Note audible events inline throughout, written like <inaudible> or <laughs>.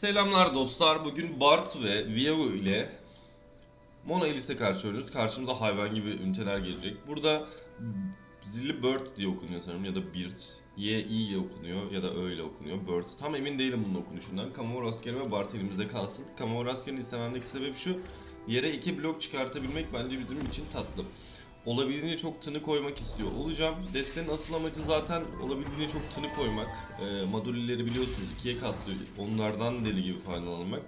Selamlar dostlar. Bugün Bart ve Viego ile Mona Elis'e karşı oynuyoruz. Karşımıza hayvan gibi üniteler gelecek. Burada zilli Bird diye okunuyor sanırım ya da Bird. Y, I ile okunuyor ya da öyle okunuyor. Bird. Tam emin değilim bunun okunuşundan. Kamavor askeri ve Bart elimizde kalsın. Kamavor askerini istememdeki sebep şu. Yere iki blok çıkartabilmek bence bizim için tatlı. Olabildiğince çok tını koymak istiyor olacağım. Destenin asıl amacı zaten olabildiğince çok tını koymak. E, Madulileri biliyorsunuz ikiye katlıyor. Onlardan deli gibi faydalanmak.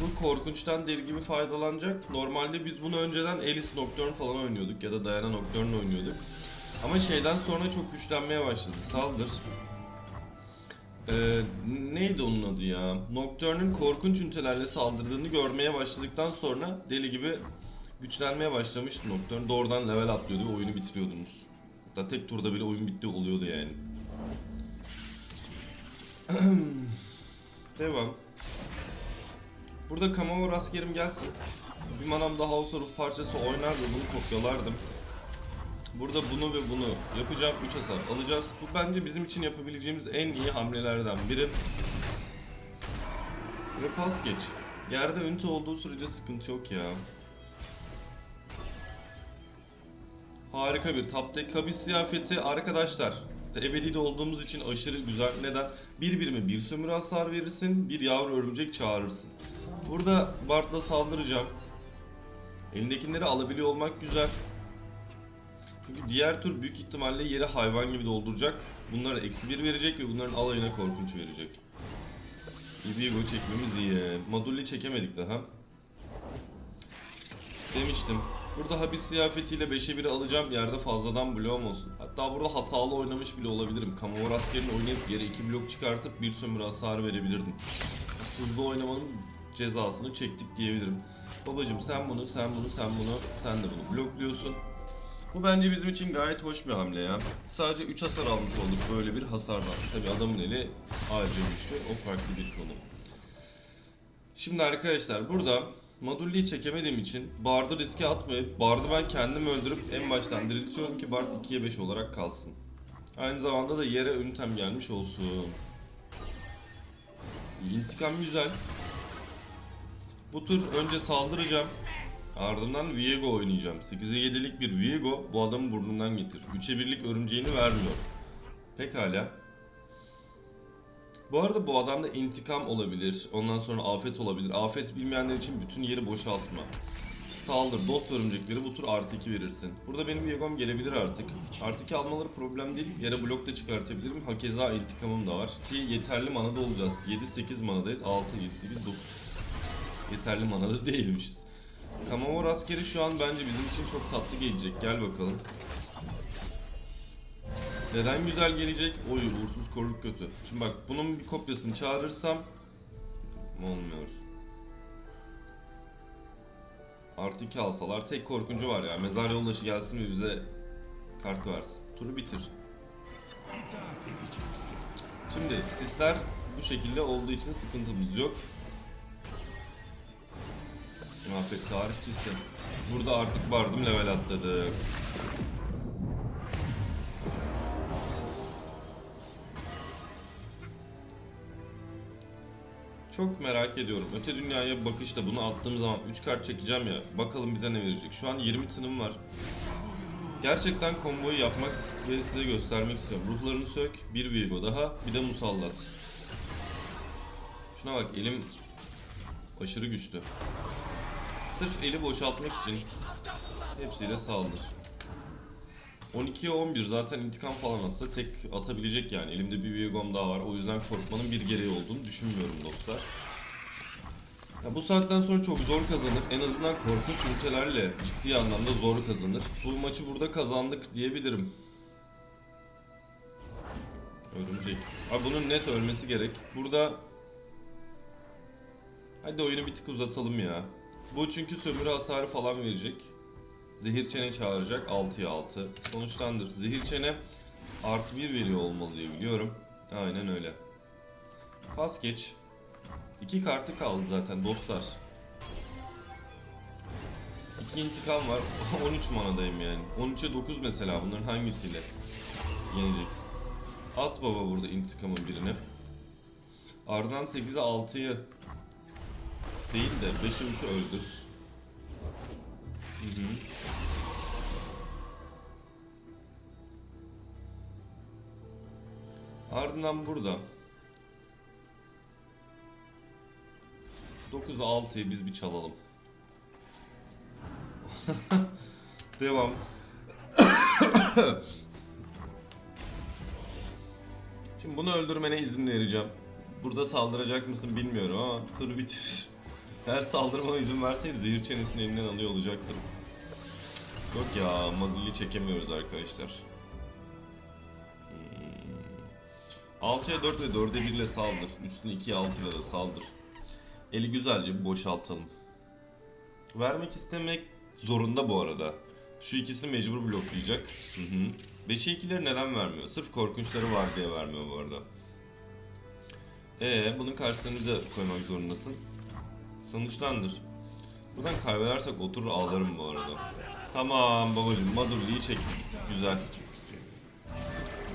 Bu korkunçtan deli gibi faydalanacak. Normalde biz bunu önceden Alice Nocturne falan oynuyorduk ya da Diana Nocturne oynuyorduk. Ama şeyden sonra çok güçlenmeye başladı. Saldır. Ee, neydi onun adı ya? Nocturne'ın korkunç ünitelerle saldırdığını görmeye başladıktan sonra deli gibi güçlenmeye başlamıştı Nocturne. Doğrudan level atlıyordu ve oyunu bitiriyordunuz. Hatta tek turda bile oyun bitti oluyordu yani. <clears throat> Devam. Burada Kamavor askerim gelsin. Bir manam daha House of parçası oynar ve bunu kopyalardım. Burada bunu ve bunu yapacağım. 3 hasar alacağız. Bu bence bizim için yapabileceğimiz en iyi hamlelerden biri. Ve pas geç. Yerde ünite olduğu sürece sıkıntı yok ya. Harika bir top deck kabis ziyafeti arkadaşlar. Ebedi'de olduğumuz için aşırı güzel. Neden? Bir birime bir sömürü hasar verirsin, bir yavru örümcek çağırırsın. Burada Bart'la saldıracağım. Elindekileri alabiliyor olmak güzel. Çünkü diğer tur büyük ihtimalle yere hayvan gibi dolduracak. Bunlara eksi bir verecek ve bunların alayına korkunç verecek. Ibigo çekmemiz iyi. Madulli çekemedik daha. Demiştim. Burada habis ziyafetiyle 5'e 1 alacağım. Yerde fazladan bloğum olsun. Hatta burada hatalı oynamış bile olabilirim. Kamavor askerini oynayıp yere 2 blok çıkartıp bir sömürü hasar verebilirdim. Hızlı oynamanın cezasını çektik diyebilirim. Babacım sen bunu, sen bunu, sen bunu, sen de bunu blokluyorsun. Bu bence bizim için gayet hoş bir hamle ya. Sadece 3 hasar almış olduk böyle bir hasardan. Tabi adamın eli harcamıştı. O farklı bir konu. Şimdi arkadaşlar burada Madulli'yi çekemediğim için Bard'ı riske atmayıp Bard'ı ben kendim öldürüp en baştan diriltiyorum ki Bard 2'ye 5 olarak kalsın. Aynı zamanda da yere ünitem gelmiş olsun. İntikam güzel. Bu tur önce saldıracağım. Ardından Viego oynayacağım. 8'e 7'lik bir Viego bu adamı burnundan getir. 3'e 1'lik örümceğini vermiyor. Pekala. Bu arada bu adamda intikam olabilir. Ondan sonra afet olabilir. Afet bilmeyenler için bütün yeri boşaltma. Saldır, dost örümcekleri bu tur artı 2 verirsin. Burada benim Viego'm gelebilir artık. Artı 2 almaları problem değil. Yere blok da çıkartabilirim. Hakeza intikamım da var. Ki yeterli manada olacağız. 7-8 manadayız. 6, 7, 8, 9. Yeterli manada değilmişiz. Kamavor askeri şu an bence bizim için çok tatlı gelecek. Gel bakalım. Neden güzel gelecek? Oy uğursuz koruluk kötü. Şimdi bak bunun bir kopyasını çağırırsam olmuyor. Artı 2 alsalar tek korkuncu var ya. Mezar yoldaşı gelsin ve bize kart versin. Turu bitir. Şimdi sisler bu şekilde olduğu için sıkıntımız yok. Afet tarihçisi. Burada artık bardım level atladı. Çok merak ediyorum. Öte dünyaya bakışta bunu attığım zaman 3 kart çekeceğim ya. Bakalım bize ne verecek. Şu an 20 tınım var. Gerçekten komboyu yapmak ve size göstermek istiyorum. Ruhlarını sök, bir Vigo daha, bir de musallat. Şuna bak elim aşırı güçlü. Sırf eli boşaltmak için hepsiyle saldır. 12'ye 11 zaten intikam falan atsa tek atabilecek yani. Elimde bir Viegom daha var. O yüzden korkmanın bir gereği olduğunu düşünmüyorum dostlar. Ya bu saatten sonra çok zor kazanır. En azından korkunç ünitelerle ciddi anlamda zor kazanır. Bu maçı burada kazandık diyebilirim. Örümcek. Abi bunun net ölmesi gerek. Burada Hadi oyunu bir tık uzatalım ya. Bu çünkü sömürü hasarı falan verecek. Zehir çene çağıracak 6'ya 6. Sonuçlandır. Zehir çene artı 1 veriyor olmalı diye biliyorum. Aynen öyle. Pas geç. İki kartı kaldı zaten dostlar. İki intikam var. <laughs> 13 manadayım yani. 13'e 9 mesela bunların hangisiyle yeneceksin? At baba burada intikamın birini. Ardından 8'e 6'yı değil de 5'e 3'ü öldür. Hı hı. Ardından burada 9'a 6'yı biz bir çalalım. <laughs> Devam. Şimdi bunu öldürmene izin vereceğim. Burada saldıracak mısın bilmiyorum ama turu bitirir. Eğer saldırmama izin verseydi zehir çenesini elinden alıyor olacaktım. Yok ya, Madulli çekemiyoruz arkadaşlar. Hmm. 6'ya 4 ve 4'e 1 ile saldır. Üstüne 2'ye 6 ile de saldır. Eli güzelce boşaltalım. Vermek istemek zorunda bu arada. Şu ikisini mecbur bloklayacak. Hı hı. 5'e 2'leri neden vermiyor? Sırf korkunçları var diye vermiyor bu arada. Ee, bunun karşısını da koymak zorundasın. Sonuçlandır. Buradan kaybedersek oturur ağlarım bu arada. Tamam babacım Madurli'yi çektik. Güzel.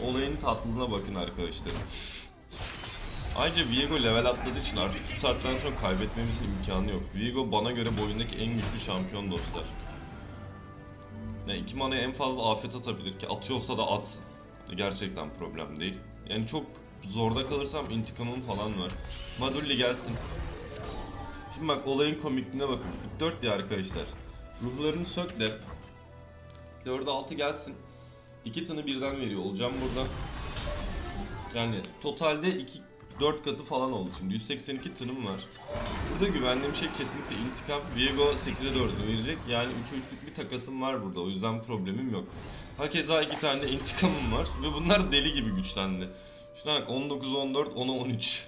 Olayın tatlılığına bakın arkadaşlar. Ayrıca Viego level atladığı için artık bu saatten sonra kaybetmemizin imkanı yok. Viego bana göre bu oyundaki en güçlü şampiyon dostlar. Yani iki manaya en fazla afet atabilir ki atıyorsa da atsın. Gerçekten problem değil. Yani çok zorda kalırsam intikamım falan var. Madulli gelsin. Şimdi bak olayın komikliğine bakın. 44 diye arkadaşlar. Ruhlarını sök de 4'e 6 gelsin. İki tını birden veriyor olacağım burada. Yani totalde 2 4 katı falan oldu şimdi. 182 tınım var. Burada güvendiğim şey kesinlikle intikam. Viego 8'e 4'ünü verecek. Yani 3'e 3'lük bir takasım var burada. O yüzden problemim yok. Hakeza iki tane de intikamım var. Ve bunlar deli gibi güçlendi. Şuna bak 19 14 10'a 13.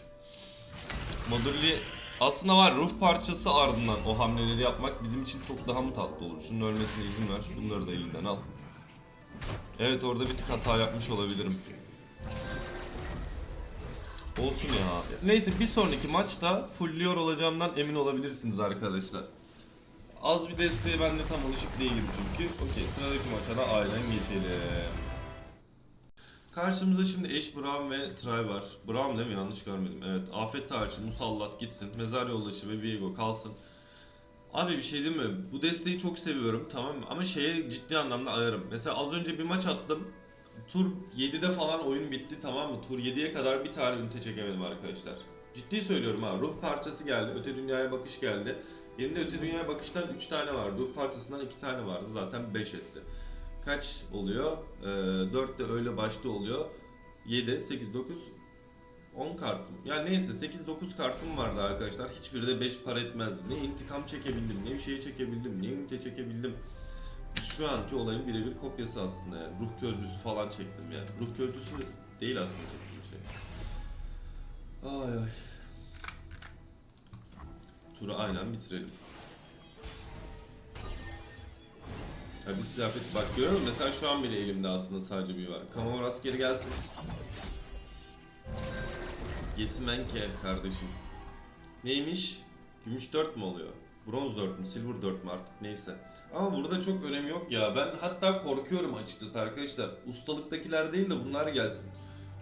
Modulli aslında var ruh parçası ardından o hamleleri yapmak bizim için çok daha mı tatlı olur? Şunun ölmesine izin ver. Bunları da elinden al. Evet orada bir tık hata yapmış olabilirim. Olsun ya. Neyse bir sonraki maçta fullliyor olacağımdan emin olabilirsiniz arkadaşlar. Az bir desteğe ben de tam alışık değilim çünkü. Okey sıradaki maça da aynen geçelim. Karşımızda şimdi Eş Brown ve Try var. Brown değil mi? Yanlış görmedim. Evet. Afet Tarçı, Musallat gitsin. Mezar Yoldaşı ve Viego kalsın. Abi bir şey değil mi? Bu desteği çok seviyorum tamam mı? Ama şeye ciddi anlamda ayarım. Mesela az önce bir maç attım. Tur 7'de falan oyun bitti tamam mı? Tur 7'ye kadar bir tane ünite çekemedim arkadaşlar. Ciddi söylüyorum ha. Ruh parçası geldi. Öte dünyaya bakış geldi. Elimde öte dünyaya bakıştan 3 tane var. Ruh parçasından 2 tane vardı. Zaten 5 etti. Kaç oluyor? Ee, 4 de öyle başta oluyor. 7, 8, 9, 10 kartım. Yani neyse 8-9 kartım vardı arkadaşlar. Hiçbiri de 5 para etmezdi. Ne intikam çekebildim, ne bir şey çekebildim, ne ünite çekebildim. Şu anki olayın birebir kopyası aslında yani. Ruh gözcüsü falan çektim yani. Ruh gözcüsü değil aslında çektiğim şey. Ay ay. Turu aynen bitirelim. Ya bir silahet bak görüyor musun? Mesela şu an bile elimde aslında sadece bir var. Kamaras geri gelsin. Gesimenke kardeşim. Neymiş? Gümüş 4 mü oluyor? Bronz 4 mü? Silver 4 mü artık neyse. Ama burada çok önemi yok ya. Ben hatta korkuyorum açıkçası arkadaşlar. Ustalıktakiler değil de bunlar gelsin.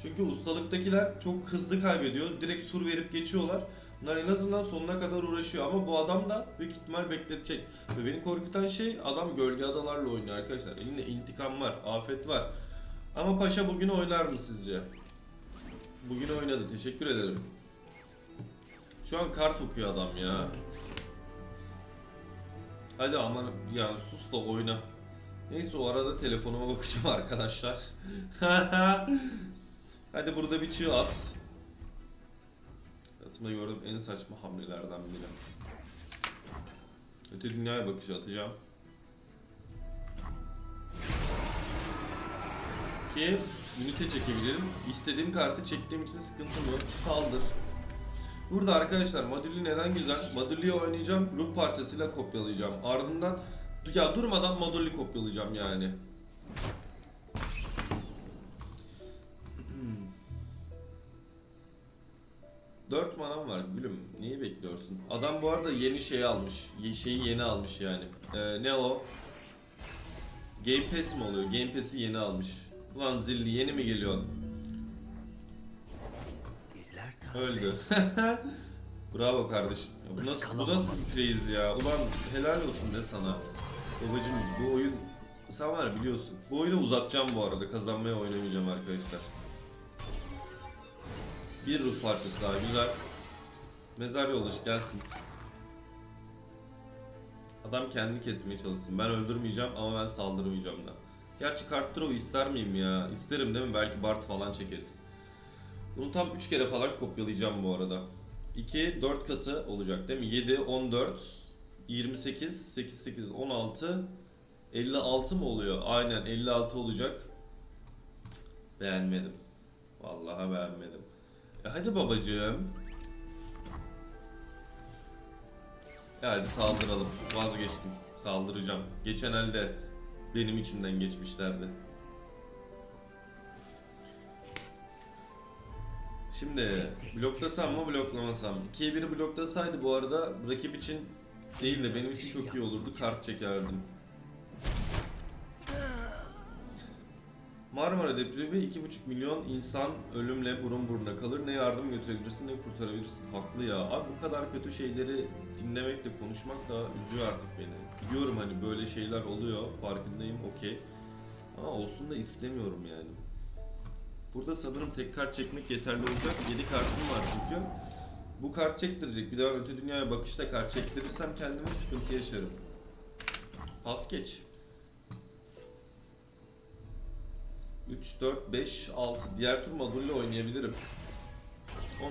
Çünkü ustalıktakiler çok hızlı kaybediyor. Direkt sur verip geçiyorlar. Bunlar en azından sonuna kadar uğraşıyor ama bu adam da büyük ihtimal bekletecek. Ve beni korkutan şey adam gölge adalarla oynuyor arkadaşlar. Elinde intikam var, afet var. Ama Paşa bugün oynar mı sizce? Bugün oynadı. Teşekkür ederim. Şu an kart okuyor adam ya. Hadi aman yani sus da oyna. Neyse o arada telefonuma bakacağım arkadaşlar. <laughs> Hadi burada bir çığ at. Hayatımda gördüğüm en saçma hamlelerden biri. Öte dünyaya bakışı atacağım. Ki ünite çekebilirim. İstediğim kartı çektiğim için sıkıntım yok. Saldır. Burada arkadaşlar Madulli neden güzel? Madulli'yi oynayacağım, ruh parçasıyla kopyalayacağım. Ardından ya durmadan Madulli kopyalayacağım yani. Dört manam var gülüm. Neyi bekliyorsun? Adam bu arada yeni şey almış. Ye- Şeyi yeni almış yani. Ee, ne o? Game Pass mi oluyor? Game Pass'i yeni almış. Ulan zilli yeni mi geliyor? Öldü. <laughs> Bravo kardeşim. Ya bu nasıl, bu nasıl bir crazy ya? Ulan helal olsun de sana. Babacım bu oyun sen var biliyorsun. Bu oyunu uzatacağım bu arada. Kazanmaya oynamayacağım arkadaşlar. Bir ruh parçası daha güzel. Mezar yoldaşı gelsin. Adam kendini kesmeye çalışsın. Ben öldürmeyeceğim ama ben saldırmayacağım da. Gerçi kart draw ister miyim ya? İsterim değil mi? Belki Bart falan çekeriz. Bunu tam 3 kere falan kopyalayacağım bu arada. 2, 4 katı olacak değil mi? 7, 14, 28, 8, 8, 16, 56 mı oluyor? Aynen 56 olacak. Beğenmedim. Vallahi beğenmedim. E hadi babacığım. E hadi saldıralım. Vazgeçtim. Saldıracağım. Geçen elde benim içimden geçmişlerdi. Şimdi bloklasam mı bloklamasam mı? 2'ye 1'i bloklasaydı bu arada rakip için değil de benim için çok iyi olurdu. Kart çekerdim. Marmara depremi 2,5 milyon insan ölümle burun buruna kalır. Ne yardım götürebilirsin ne kurtarabilirsin. Haklı ya. Abi bu kadar kötü şeyleri dinlemek de konuşmak da üzüyor artık beni. Biliyorum hani böyle şeyler oluyor. Farkındayım okey. Ama olsun da istemiyorum yani. Burada sanırım tek kart çekmek yeterli olacak. 7 kartım var çünkü. Bu kart çektirecek. Bir daha öte dünyaya bakışta kart çektirirsem kendime sıkıntı yaşarım. Pas geç. 3, 4, 5, 6. Diğer tur modulle oynayabilirim.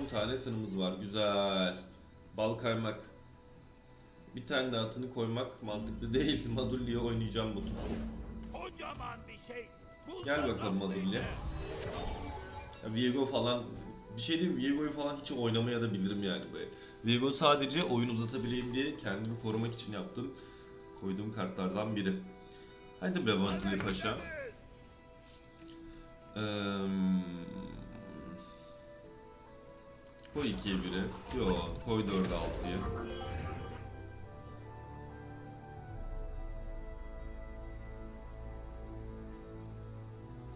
10 tane tınımız var. Güzel. Bal kaymak. Bir tane de atını koymak mantıklı değil. <laughs> Madulli'ye oynayacağım bu tur. Şey. Gel bakalım Madulli. Viego falan bir şey diyeyim? Viego'yu falan hiç oynamaya da bilirim yani böyle. Viego sadece oyun uzatabileyim diye kendimi korumak için yaptım. Koyduğum kartlardan biri. Hadi be Madulli Paşa. Koy 2'ye 1'i. Yo, koy 4'e 6'yı.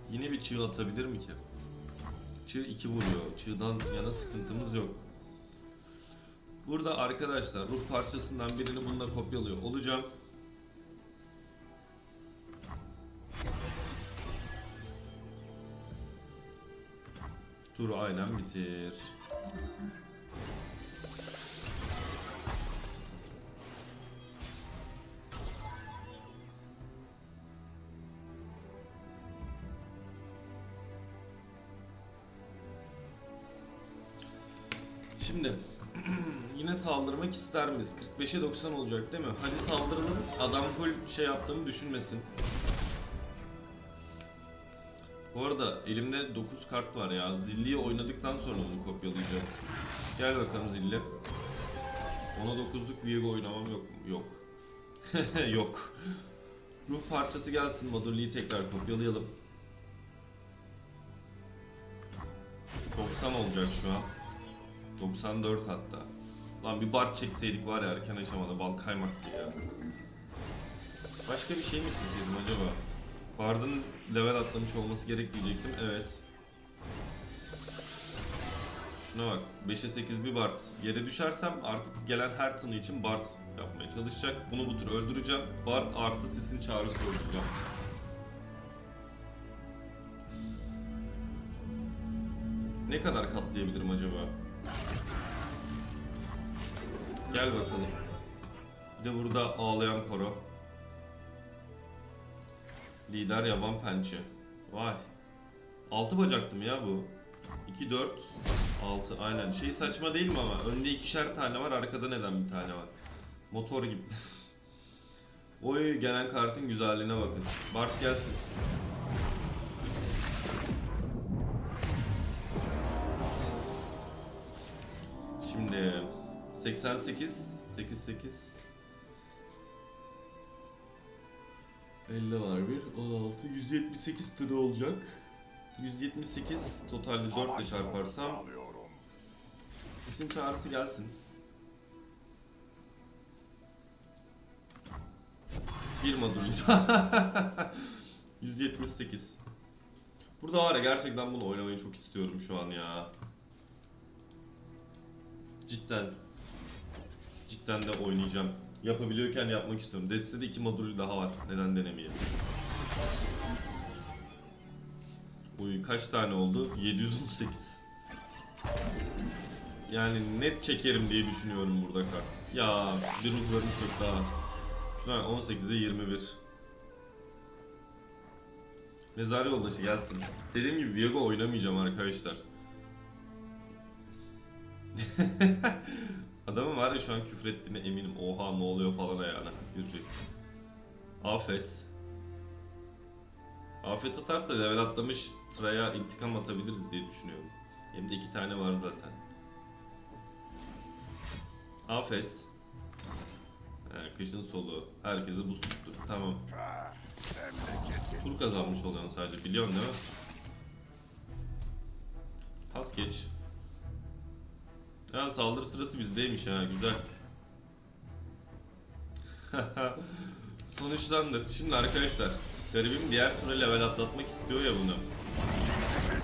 Yine bir çığ atabilir mi ki? Çığ 2 vuruyor. Çığdan yana sıkıntımız yok. Burada arkadaşlar ruh parçasından birini bununla kopyalıyor olacağım. Turu aynen bitir. Şimdi <clears throat> yine saldırmak ister miyiz? 45'e 90 olacak değil mi? Hadi saldıralım. Adam full şey yaptığımı düşünmesin. Bu arada elimde 9 kart var ya. Zilli'yi oynadıktan sonra bunu kopyalayacağım. Gel bakalım Zilli. Ona 9'luk Viego oynamam yok? Yok. <laughs> yok. Ruh parçası gelsin. Madurli'yi tekrar kopyalayalım. 90 olacak şu an. 94 hatta. Lan bir bar çekseydik var ya erken aşamada bal kaymaktı ya. Başka bir şey mi isteseydim acaba? Bard'ın level atlamış olması gerek diyecektim. Evet. Şuna bak. 5'e 8 bir Bard. Yere düşersem artık gelen her tını için Bard yapmaya çalışacak. Bunu bu tur öldüreceğim. Bard artı sisin çağrısı öldüreceğim. Ne kadar katlayabilirim acaba? Gel bakalım. Bir de burada ağlayan koro. Lider yaban pençe. Vay. Altı bacaklı mı ya bu? 2, 4, 6 aynen. Şey saçma değil mi ama? Önde ikişer tane var, arkada neden bir tane var? Motor gibi. <laughs> Oy gelen kartın güzelliğine bakın. Bart gelsin. Şimdi 88 88 50 var bir. 16 178 tırı olacak. 178 totalde 4 ile çarparsam Sisin çağrısı gelsin. Bir modül 178 Burada var ya gerçekten bunu oynamayı çok istiyorum şu an ya. Cidden. Cidden de oynayacağım. Yapabiliyorken yapmak istiyorum. Destede iki modülü daha var. Neden denemeyelim? Uy kaç tane oldu? 718. Yani net çekerim diye düşünüyorum burada kart. Ya bir ruhlarım çok daha. Şuna 18'e 21. Mezar yoldaşı gelsin. Dediğim gibi Viego oynamayacağım arkadaşlar. <laughs> Adamın var ya şu an küfrettiğine eminim. Oha ne oluyor falan ayağına. Girecek. Afet. Afet atarsa level atlamış Tra'ya intikam atabiliriz diye düşünüyorum. Hem de iki tane var zaten. Afet. He, kışın solu. Herkese buz tuttu. Tamam. Tur kazanmış oluyorsun sadece biliyorsun değil mi? Pas geç. Ha saldırı sırası bizdeymiş ha güzel. <laughs> Sonuçlandır. Şimdi arkadaşlar garibim diğer tura level atlatmak istiyor ya bunu.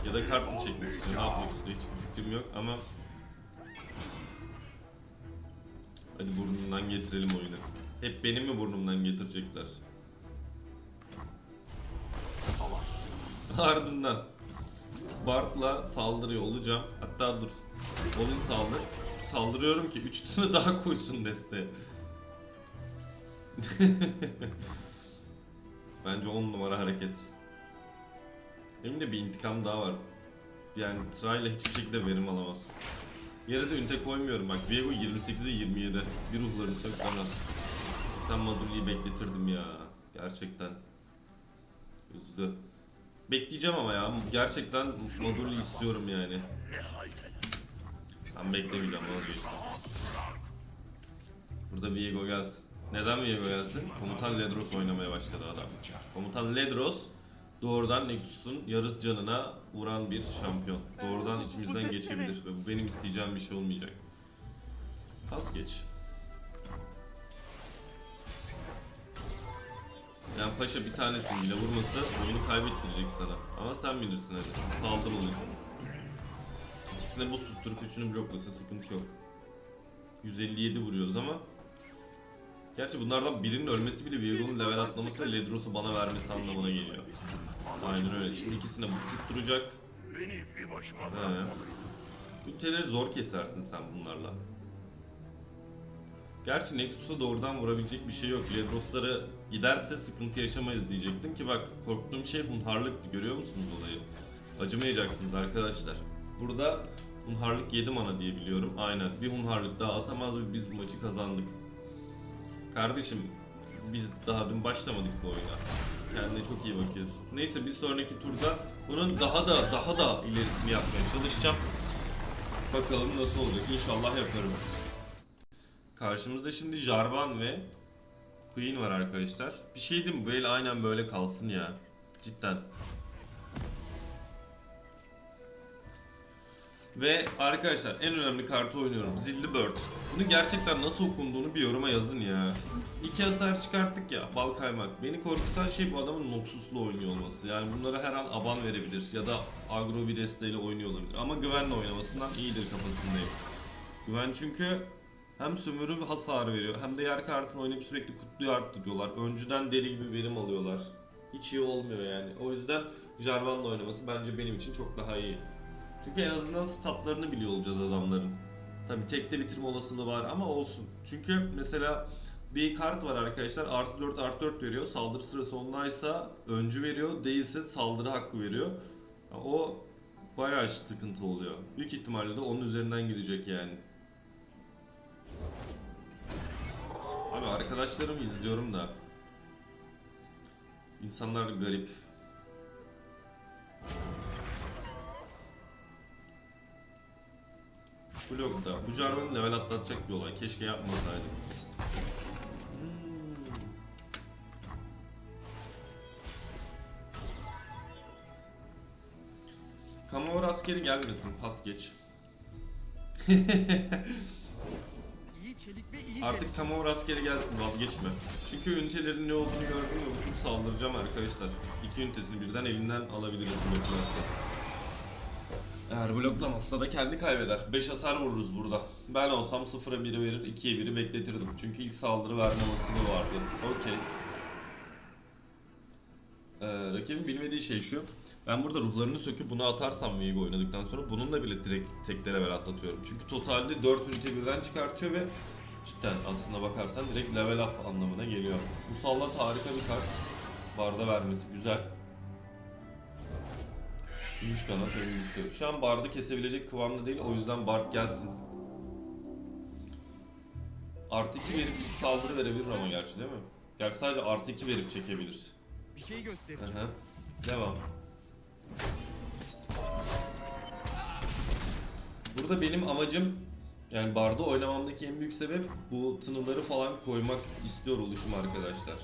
Ya da kart mı çekmek istiyor, ne yapmak istiyor hiçbir fikrim yok ama Hadi burnundan getirelim oyunu. Hep benim mi burnumdan getirecekler? <laughs> Ardından Bart'la saldırıyor olacağım. Hatta dur. Olin saldır. Saldırıyorum ki 3 tane daha koysun desteğe. <laughs> Bence 10 numara hareket. Benim de bir intikam daha var. Yani Try ile hiçbir şekilde verim alamaz. Yere de ünte koymuyorum bak. Viego 28'e 27. Bir ruhlarını sök bana. Sen Madulli'yi bekletirdim ya. Gerçekten. Üzdü. Bekleyeceğim ama ya. Gerçekten Madulli istiyorum yani. Ben beklemeyeceğim vazgeçtim. Burada Viego gelsin. Neden Viego gelsin? Komutan Ledros oynamaya başladı adam. Komutan Ledros doğrudan Nexus'un yarıs canına vuran bir şampiyon. Doğrudan içimizden geçebilir ve bu benim isteyeceğim bir şey olmayacak. Pas geç. Yani paşa bir tanesini bile vurması oyunu kaybettirecek sana. Ama sen bilirsin hadi. Saldır onu. İkisine buz tutturup üçünü bloklasa sıkıntı yok. 157 vuruyoruz ama Gerçi bunlardan birinin ölmesi bile Viego'nun level atlaması ve Ledros'u bana vermesi anlamına geliyor. Aynen öyle. Şimdi ikisine buz tutturacak. Beni bir başıma He. Üniteleri zor kesersin sen bunlarla. Gerçi Nexus'a doğrudan vurabilecek bir şey yok. Ledros'ları giderse sıkıntı yaşamayız diyecektim ki bak korktuğum şey hunharlıktı görüyor musunuz olayı? Acımayacaksınız arkadaşlar. Burada hunharlık 7 mana diye biliyorum. Aynen bir hunharlık daha atamaz ve biz bu maçı kazandık. Kardeşim biz daha dün başlamadık bu oyuna. Kendine çok iyi bakıyorsun. Neyse bir sonraki turda bunun daha da daha da ilerisini yapmaya çalışacağım. Bakalım nasıl olacak. İnşallah yaparım. Karşımızda şimdi Jarvan ve Queen var arkadaşlar. Bir şey diyeyim? Bu el aynen böyle kalsın ya. Cidden. Ve arkadaşlar en önemli kartı oynuyorum. Zilli Bird. Bunu gerçekten nasıl okunduğunu bir yoruma yazın ya. İki hasar çıkarttık ya bal kaymak. Beni korkutan şey bu adamın Noxus'lu oynuyor olması. Yani bunlara her an aban verebilir ya da agro bir desteğiyle oynuyor olabilir. Ama güvenle oynamasından iyidir kafasındayım. Güven çünkü hem sömürü ve hasar veriyor hem de yer kartını oynayıp sürekli kutluyu arttırıyorlar. Önceden deli gibi verim alıyorlar. Hiç iyi olmuyor yani. O yüzden Jarvan'la oynaması bence benim için çok daha iyi. Çünkü en azından statlarını biliyor olacağız adamların. Tabi tekte bitirme olasılığı var ama olsun. Çünkü mesela bir kart var arkadaşlar artı 4 artı 4 veriyor. Saldırı sırası ondaysa öncü veriyor. Değilse saldırı hakkı veriyor. O bayağı sıkıntı oluyor. Büyük ihtimalle de onun üzerinden gidecek yani. Abi arkadaşlarımı izliyorum da insanlar garip. Blokta. Bu Jarvan'ı level atlatacak bir olay. Keşke yapmasaydım. Kamor askeri gelmesin. Pas geç. <laughs> Artık Kamor askeri gelsin vazgeçme. Çünkü ünitelerin ne olduğunu gördüm ve bu tur saldıracağım arkadaşlar. İki ünitesini birden elinden alabiliriz bloklarsa. Eğer bloklamazsa da kendi kaybeder. 5 hasar vururuz burada. Ben olsam 0'a 1'i verir, 2'ye 1'i bekletirdim. Çünkü ilk saldırı verme olasılığı vardı. Okey. Ee, rakibin bilmediği şey şu. Ben burada ruhlarını söküp bunu atarsam Viego oynadıktan sonra bununla bile direkt tekte level atlatıyorum. Çünkü totalde 4 ünite birden çıkartıyor ve cidden aslına bakarsan direkt level up anlamına geliyor. Musallat harika bir kart. Barda vermesi güzel. Gümüş kanat öncüsü. Şu an bardı kesebilecek kıvamda değil o yüzden bard gelsin. Artı 2 verip ilk saldırı verebilir ama gerçi değil mi? Gerçi sadece artı 2 verip çekebilir. Bir şey göstereceğim. Aha. Devam. Burada benim amacım yani barda oynamamdaki en büyük sebep bu tınıları falan koymak istiyor oluşum arkadaşlar.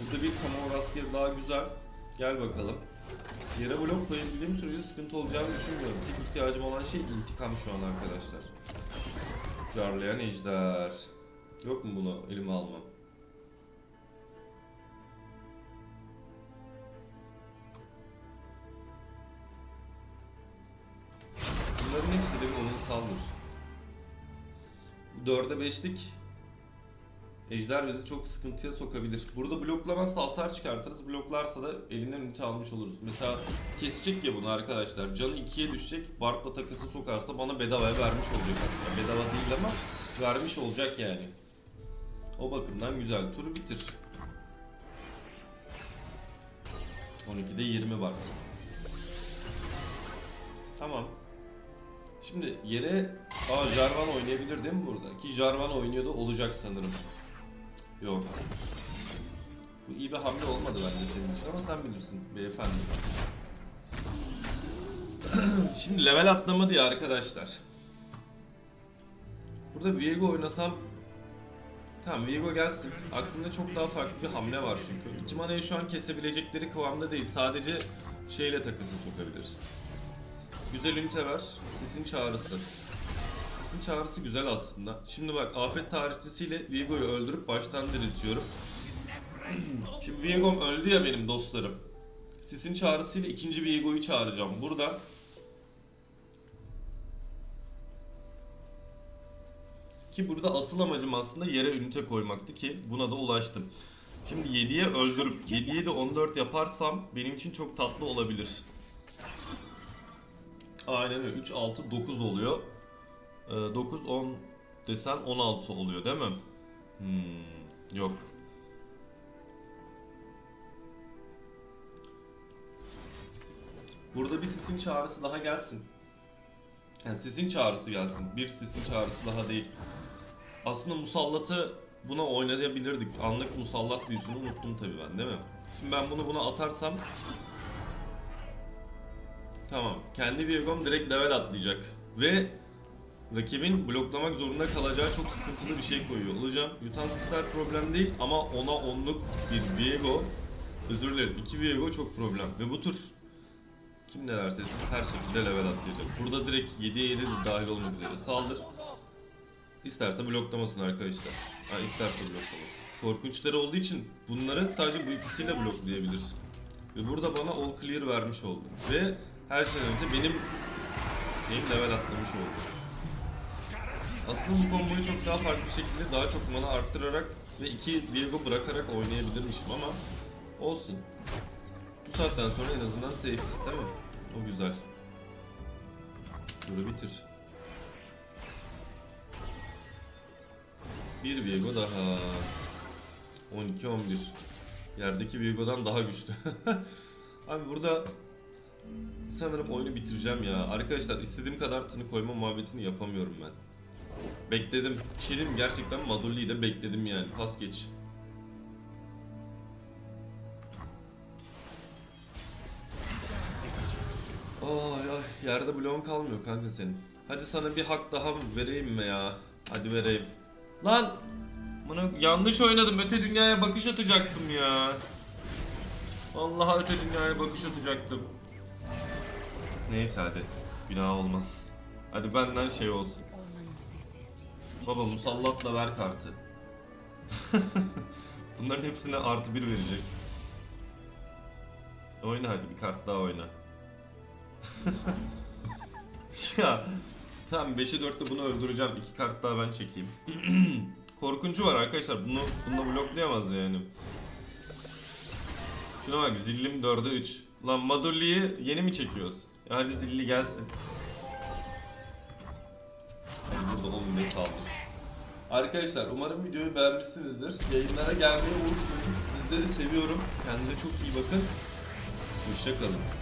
Burada bir kamu askeri daha güzel. Gel bakalım. Yere blok koyabildiğim sürece sıkıntı olacağını düşünmüyorum. Tek ihtiyacım olan şey intikam şu an arkadaşlar. Carlayan ejder. Yok mu bunu elime almam? Bunların hepsi de bir onun saldır. 4'e 5'lik Ejder bizi çok sıkıntıya sokabilir. Burada bloklamazsa hasar çıkartırız. Bloklarsa da elinden ünite almış oluruz. Mesela kesecek ya bunu arkadaşlar. Canı 2'ye düşecek. Bart'la takısı sokarsa bana bedavaya vermiş olacak aslında. Bedava değil ama vermiş olacak yani. O bakımdan güzel. Turu bitir. 12'de 20 var. Tamam. Şimdi yere Aa Jarvan oynayabilir değil mi burada? Ki Jarvan oynuyordu olacak sanırım. Yok. Bu iyi bir hamle olmadı bence senin için ama sen bilirsin beyefendi. <clears throat> Şimdi level atlama diye arkadaşlar. Burada Viego oynasam Tamam Viego gelsin. Aklımda çok daha farklı bir hamle var çünkü. İki manayı şu an kesebilecekleri kıvamda değil. Sadece şeyle takısı sokabilir. Güzel ünite ver. Sesin çağrısı. Sesin çağrısı güzel aslında. Şimdi bak afet tarihçisiyle Viego'yu öldürüp baştan diriltiyorum. <clears throat> Şimdi Viego'm öldü ya benim dostlarım. Sesin çağrısıyla ikinci Viego'yu çağıracağım. Burada Ki burada asıl amacım aslında yere ünite koymaktı ki buna da ulaştım. Şimdi 7'ye öldürüp 7'ye de 14 yaparsam benim için çok tatlı olabilir. Aynen öyle. 3, 6, 9 oluyor. Ee, 9, 10 desen 16 oluyor değil mi? Hmm, yok. Burada bir sisin çağrısı daha gelsin. Yani sisin çağrısı gelsin. Bir sisin çağrısı daha değil. Aslında musallatı buna oynayabilirdik. Anlık musallat büyüsünü unuttum tabii ben değil mi? Şimdi ben bunu buna atarsam Tamam. Kendi Viegom direkt level atlayacak. Ve rakibin bloklamak zorunda kalacağı çok sıkıntılı bir şey koyuyor olacağım. Yutan sisler problem değil ama ona onluk bir Viego özür dilerim 2 Viego çok problem. Ve bu tur kim ne derse her şekilde level atlayacak. Burada direkt 7'ye 7 de dahil olmak üzere saldır. İsterse bloklamasın arkadaşlar. Ha, isterse bloklamasın. Korkunçları olduğu için bunları sadece bu ikisiyle bloklayabilir. Ve burada bana all clear vermiş oldu. Ve her şeyden önce benim şeyim level atlamış oldu. Aslında bu komboyu çok daha farklı bir şekilde daha çok mana arttırarak ve iki Virgo bırakarak oynayabilirmişim ama olsun. Bu saatten sonra en azından safe'iz değil mi? O güzel. Bunu bitir. Bir Viego daha. 12-11. Yerdeki Virgo'dan daha güçlü. <laughs> Abi burada sanırım oyunu bitireceğim ya. Arkadaşlar istediğim kadar tını koyma muhabbetini yapamıyorum ben. Bekledim. Çelim gerçekten Madulli'yi de bekledim yani. Pas geç. Ay ay yerde bloğun kalmıyor kanka senin. Hadi sana bir hak daha vereyim mi ya? Hadi vereyim. Lan! Bunu yanlış oynadım. Öte dünyaya bakış atacaktım ya. Vallahi öte dünyaya bakış atacaktım. Neyse hadi. Günah olmaz. Hadi benden şey olsun. Baba musallatla ver kartı. <laughs> Bunların hepsine artı bir verecek. Oyna hadi bir kart daha oyna. <laughs> ya tamam 5'e 4'te bunu öldüreceğim. İki kart daha ben çekeyim. <clears throat> Korkuncu var arkadaşlar. Bunu bununla bloklayamaz yani. Şuna bak zillim 4'e 3. Lan Madolli'yi yeni mi çekiyoruz? Hadi zilli gelsin. Hadi burada 15 aldır. Arkadaşlar umarım videoyu beğenmişsinizdir. Yayınlara gelmeyi unutmayın. Sizleri seviyorum. Kendinize çok iyi bakın. Hoşçakalın.